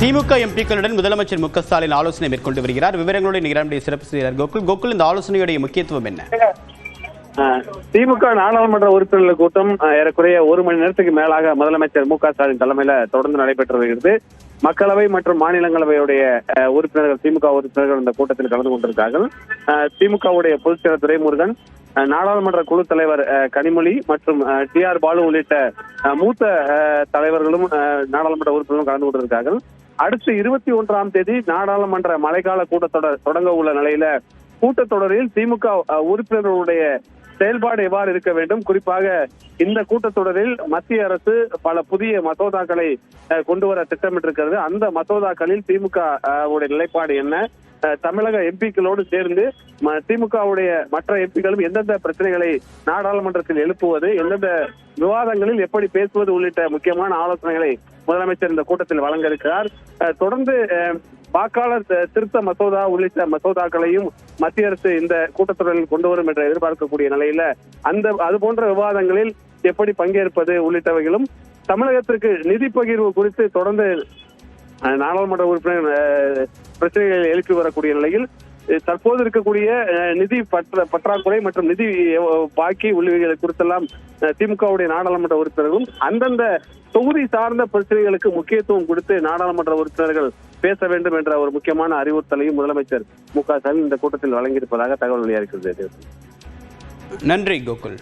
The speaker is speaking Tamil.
திமுக எம்பிக்களுடன் முதலமைச்சர் மு க ஸ்டாலின் ஆலோசனை மேற்கொண்டு வருகிறார். விவரங்களோடு நிகழ்ச்சிய சிறப்பு செய்தியாளர் கோகுல். கோகுல் இந்த ஆலோசனையுடைய முக்கியத்துவம் என்ன? திமுக நாடாளுமன்ற உறுப்பினர்கள் கூட்டம் ஏறக்குறைய ஒரு மணி நேரத்துக்கு மேலாக முதலமைச்சர் மு க ஸ்டாலின் தலைமையில தொடர்ந்து நடைபெற்று வருகிறது. மக்களவை மற்றும் மாநிலங்களவையுடைய உறுப்பினர்கள் திமுக உறுப்பினர்கள் இந்த கூட்டத்தில் கலந்து கொண்டிருக்கார்கள் திமுகவுடைய பொதுச்செயலர் துரைமுருகன் நாடாளுமன்ற குழு தலைவர் கனிமொழி மற்றும் டி ஆர் பாலு உள்ளிட்ட மூத்த தலைவர்களும் நாடாளுமன்ற உறுப்பினர்களும் கலந்து கொண்டிருக்கார்கள் அடுத்து இருபத்தி ஒன்றாம் தேதி நாடாளுமன்ற மழைக்கால கூட்டத்தொடர் தொடங்க உள்ள நிலையில கூட்டத்தொடரில் திமுக உறுப்பினர்களுடைய செயல்பாடு எவ்வாறு இருக்க வேண்டும்? குறிப்பாக இந்த கூட்டத்தொடரில் மத்திய அரசு பல புதிய மசோதாக்களை கொண்டு வர திட்டமிட்டிருக்கிறது. அந்த மசோதாக்களில் திமுக உடைய நிலைப்பாடு என்ன? அஹ், தமிழக எம்பிக்களோடு சேர்ந்து ம- திமுகவுடைய மற்ற எம்பிக்களும் எந்தெந்த பிரச்சனைகளை நாடாளுமன்றத்தில் எழுப்புவது எந்தெந்த விவாதங்களில் எப்படி பேசுவது உள்ளிட்ட முக்கியமான ஆலோசனைகளை முதலமைச்சர் இந்த கூட்டத்தில் வழங்க இருக்கிறார் தொடர்ந்து அஹ், வாக்காளர் திருத்த மசோதா உள்ளிட்ட மசோதாக்களையும் மத்திய அரசு இந்த கூட்டத்தொடரில் கொண்டு வரும் என்று எதிர்பார்க்கக்கூடிய நிலையில அந்த அது போன்ற விவாதங்களில் எப்படி பங்கேற்பது உள்ளிட்டவைகளும் தமிழகத்திற்கு நிதி பகிர்வு குறித்து தொடர்ந்து அஹ், நாடாளுமன்ற உறுப்பினர் அஹ், பிரச்சனைகளை எழுப்பி வரக்கூடிய நிலையில் தற்போது இருக்கக்கூடிய அஹ், நிதி பற்ற பற்றாக்குறை மற்றும் நிதி பாக்கி உள்ளிவைகளை குறித்தெல்லாம் அஹ், திமுகவுடைய நாடாளுமன்ற உறுப்பினர்களும் அந்தந்த தொகுதி சார்ந்த பிரச்சனைகளுக்கு முக்கியத்துவம் கொடுத்து நாடாளுமன்ற உறுப்பினர்கள் பேச வேண்டும் என்ற ஒரு முக்கியமான அறிவுறுத்தலையும் முதலமைச்சர் மு க ஸ்டாலின் இந்த கூட்டத்தில் வழங்கியிருப்பதாக தகவல் வெளியாகிறது நன்றி கோகுல்.